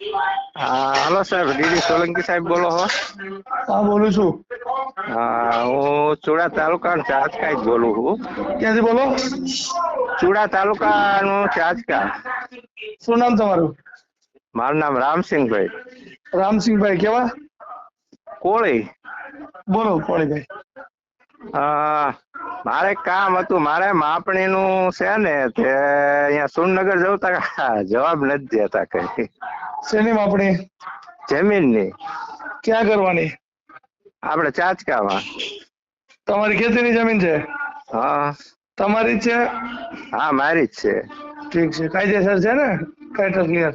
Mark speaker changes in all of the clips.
Speaker 1: હા હાલો ડીડી સોલંકી સાહેબ બોલો હો.
Speaker 2: હા બોલું છું.
Speaker 1: હા હું ચુડા તાલુકા ચાચકા જ બોલું છું.
Speaker 2: ક્યાંથી બોલો?
Speaker 1: ચુડા તાલુકાનું ચાચકા
Speaker 2: શું નામ તમારું?
Speaker 1: મારું નામ રામસિંહભાઈ.
Speaker 2: રામસિંહભાઈ કેવા?
Speaker 1: કોળી.
Speaker 2: બોલો કોળીભાઈ.
Speaker 1: હા મારે કામ હતું મારે માપણીનું છે ને તે અહીંયા સુરનગર જવું તા જવાબ નથી દેતા કઈ.
Speaker 2: શેની માપણી
Speaker 1: જમીનની.
Speaker 2: ક્યાં કરવાની?
Speaker 1: આપણે ચાચકામાં.
Speaker 2: તમારી ખેતીની જમીન છે?
Speaker 1: હા.
Speaker 2: તમારી જ છે?
Speaker 1: હા મારી જ છે.
Speaker 2: ઠીક છે. કાયદેસર છે ને? Title clear?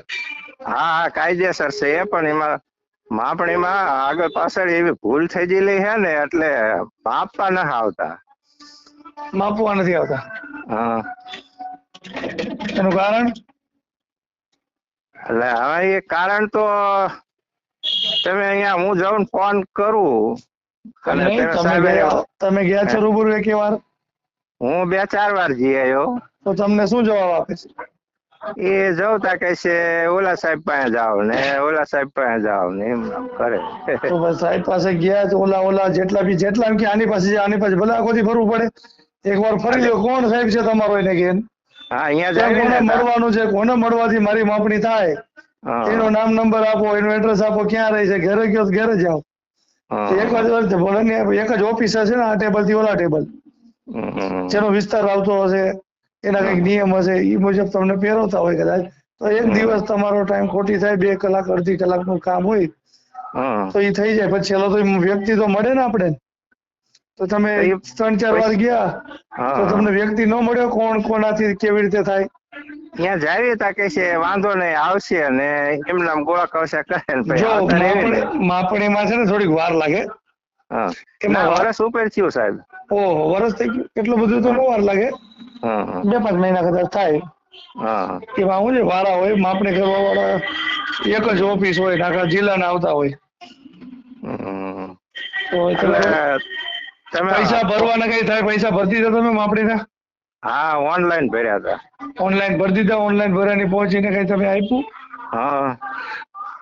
Speaker 1: હા હા કાયદેસર છે એ પણ એમાં માપણીમાં આગળ પાછળ એવી ભૂલ થઈ ગયેલી છે ને એટલે માપવા ન આવતા.
Speaker 2: માપવા નથી આવતા?
Speaker 1: હા.
Speaker 2: એનું કારણ?
Speaker 1: એટલે હવે એ કારણ તો તમે અહીંયા હું જાઉં ફોન કરું. તમે
Speaker 2: ગયા તમે ગયા છો રૂબરૂ એક વાર?
Speaker 1: હું બે ચાર વાર જઈ આવ્યો.
Speaker 2: તો તમને શું જવાબ આપે છે?
Speaker 1: એ જવતા કહે છે ઓલા સાહેબ પાસે જાઓ ને ઓલા સાહેબ પાસે જાઓ ને એમ કરે.
Speaker 2: તો બસ સાહેબ પાસે ગયા તો ઓલા ઓલા જેટલા બી જેટલા કે આની પાસે આની પાસે ભલે આખોથી ફરવું પડે. એક વાર ફરી લ્યો કોણ સાહેબ છે તમારો એને કે
Speaker 1: હા અહીંયા જાય કોને
Speaker 2: મળવાનું છે? કોને મળવાથી મારી માપણી થાય? એનો નામ નંબર આપો એનો એડ્રેસ આપો ક્યાં રહે છે? ઘરે ગયો ઘરે જાઓ એક જ ભલે એક જ ઓફિસર છે ને આ ટેબલથી ઓલા ટેબલ જેનો વિસ્તાર આવતો હશે એના કંઈક નિયમ હશે એ મુજબ તમને પહેરવતા હોય કદાચ. તો એક દિવસ તમારો ટાઈમ ખોટી થાય બે કલાક અડધી કલાકનું કામ હોય તો એ થઈ જાય. પછી છેલ્લો તો વ્યક્તિ તો મળે ને આપણે. તો તમે ત્રણ ચાર વાર ગયા તો તમને વ્યક્તિ ન મળ્યો? કોણ કોનાથી કેવી રીતે થાય?
Speaker 1: ત્યાં જાવી તા કે છે વાંધો નહીં આવશે અને એમના ગોળા કવસા કરે
Speaker 2: જો માપણીમાં છે ને થોડીક વાર લાગે.
Speaker 1: હા.
Speaker 2: એમાં
Speaker 1: વરસ ઉપર થયું સાહેબ.
Speaker 2: ઓહો વરસ થઈ ગયું? એટલું બધું તો ન વાર લાગે? બે પાંચ મહિના કદાચ થાય.
Speaker 1: હા
Speaker 2: એમાં હું છે વાળા હોય માપણી કરવા વાળા એક જ ઓફિસ હોય ડાકા આખા જિલ્લાના આવતા હોય. તો તમે પૈસા ભરવાના કઈ થાય? પૈસા ભરતી દીધા તમે માપણીના
Speaker 1: હા ઓનલાઈન ભર્યા હતા.
Speaker 2: ઓનલાઈન ભરી દીધા ઓનલાઈન ભર્યાની પહોંચીને કઈ તમે આપ્યું?
Speaker 1: હા.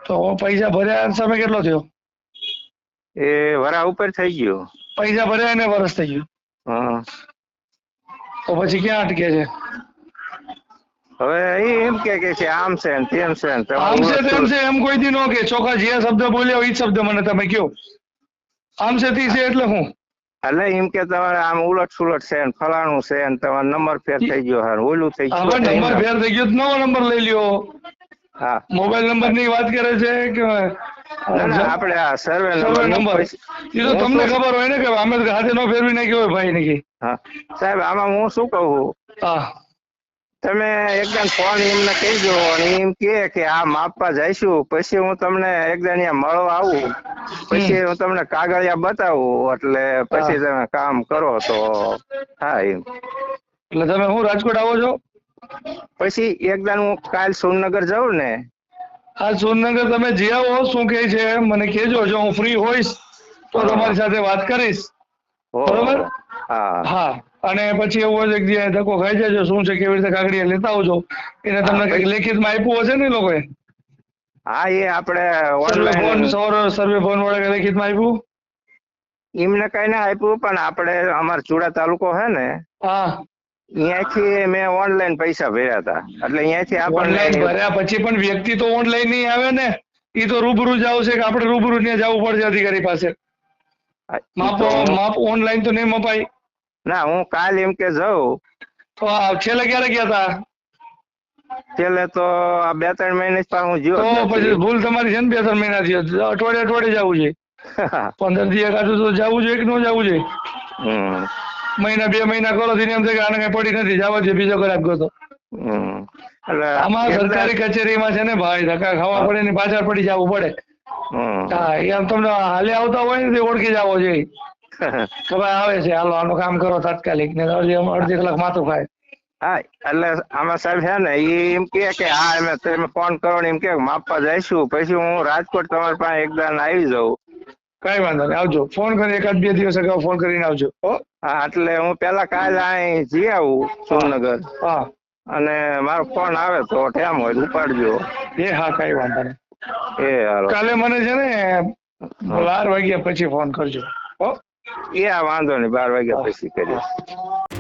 Speaker 2: તો પૈસા ભર્યા સમય કેટલો થયો?
Speaker 1: એ વરા ઉપર થઈ ગયો.
Speaker 2: પૈસા ભર્યા એને વરસ થઈ ગયું.
Speaker 1: હા.
Speaker 2: તો પછી ક્યાં અટકે છે?
Speaker 1: હવે એમ કે કે છે આમ છે ને તેમ છે ને
Speaker 2: આમ છે તેમ છે એમ કોઈ દી નો કે. ચોખા જે શબ્દ બોલ્યો એ શબ્દ મને તમે કયો. આમ છે તી છે એટલે હું.
Speaker 1: એટલે એમ કે તમારે આમ ઉલટ સુલટ છે ને ફલાણું છે ને તમારો નંબર ફેર થઈ ગયો હાર ઓલું થઈ ગયું
Speaker 2: હવે નંબર ફેર થઈ ગયો નવો નંબર લઈ લ્યો.
Speaker 1: હા.
Speaker 2: મોબાઈલ નંબરની વાત કરે છે કે
Speaker 1: આપણે આ સર્વે નંબર
Speaker 2: નંબર એ તો તમને ખબર હોય ને કે અમે હાથે નો ફેરવી નાખ્યો હોય ભાઈ ને
Speaker 1: હા. સાહેબ આમાં હું શું કહું?
Speaker 2: હા.
Speaker 1: તમે એકદમ ફોન એમને કહીજો અને એમ કે કે આ માપવા જઈશું. પછી હું તમને એકદમ અહીંયા મળવા આવું. પછી હું તમને કાગળિયા બતાવું એટલે પછી તમે કામ કરો તો હા એમ.
Speaker 2: એટલે તમે હું રાજકોટ આવો છો?
Speaker 1: પછી એકદમ હું કાલ સોનનગર જાઉં ને.
Speaker 2: આ સોનનગર તમે જે આવો શું કહે છે મને કહેજો. જો હું ફ્રી હોઈશ તો તમારી સાથે વાત કરીશ. બરોબર?
Speaker 1: હા.
Speaker 2: હા. અને પછી એવું હોય છે કે ધક્કો ખાઈ જાય શું છે કેવી રીતે કાગળિયા લેતા આવજો એને તમને કંઈક લેખિતમાં આપ્યું હશે ને લોકોએ?
Speaker 1: હા એ આપણે ઓનલાઈન
Speaker 2: સૌર સર્વે ફોન વાળા લેખિતમાં આપ્યું?
Speaker 1: એમને કઈ ના આપ્યું પણ આપણે અમાર ચુડા તાલુકો હે ને
Speaker 2: હા.
Speaker 1: અહીંયાથી મેં ઓનલાઈન પૈસા ભર્યા હતા. એટલે અહીંયાથી આપણને
Speaker 2: ભર્યા પછી પણ વ્યક્તિ તો ઓનલાઈન નહીં આવે ને એ તો રૂબરૂ જ આવશે કે આપણે રૂબરૂ ત્યાં જવું પડશે અધિકારી પાસે. માપ માપ ઓનલાઈન તો નહીં મપાય.
Speaker 1: ના હું કાલ એમ કે જાઉં.
Speaker 2: તો છેલ્લે ક્યારે ગયા હતા
Speaker 1: છેલ્લે તો આ બે ત્રણ મહિને જ હું
Speaker 2: તો પછી ભૂલ તમારી છે ને બે ત્રણ મહિના થી અઠવાડિયે અઠવાડિયે જવું છે. પંદર દી એકાદું તો જવું જોઈએ કે ન જવું જોઈએ મહિના બે મહિના કરો થી એમ થાય કે આને કઈ પડી નથી. જવા છે બીજો ખરાબ ગયો
Speaker 1: તો. એટલે
Speaker 2: આમાં સરકારી કચેરીમાં છે ને ભાઈ ધક્કા ખાવા પડે ને પાછળ પડી જવું પડે. હા એમ તમને હાલે આવતા હોય ને ઓળખી જવો જોઈએ કે ભાઈ આવે છે હાલો આનું કામ કરો તાત્કાલિક ને અડધી અડધી કલાક માથું ખાય.
Speaker 1: હા એટલે આમાં સાહેબ છે ને એ એમ કે કે હા એમ તમે ફોન કરો ને એમ કે માપવા જઈશું પછી હું રાજકોટ તમારી પાસે એકદમ આવી જાઉં.
Speaker 2: કઈ વાંધો નહીં આવજો. ફોન કરી એકાદ બે દિવસ અગાઉ ફોન કરીને આવજો હો.
Speaker 1: એટલે હું પેલા કાલે અહીં જઈ આવું સોમનગર.
Speaker 2: હા.
Speaker 1: અને મારો ફોન આવે તો ટેમ હોય ઉપાડજો.
Speaker 2: એ હા કઈ વાંધો નહીં.
Speaker 1: એ
Speaker 2: કાલે મને છે ને બાર વાગ્યા પછી ફોન કરજો
Speaker 1: એ આ વાંધો નહીં બાર વાગ્યા પછી કરીશ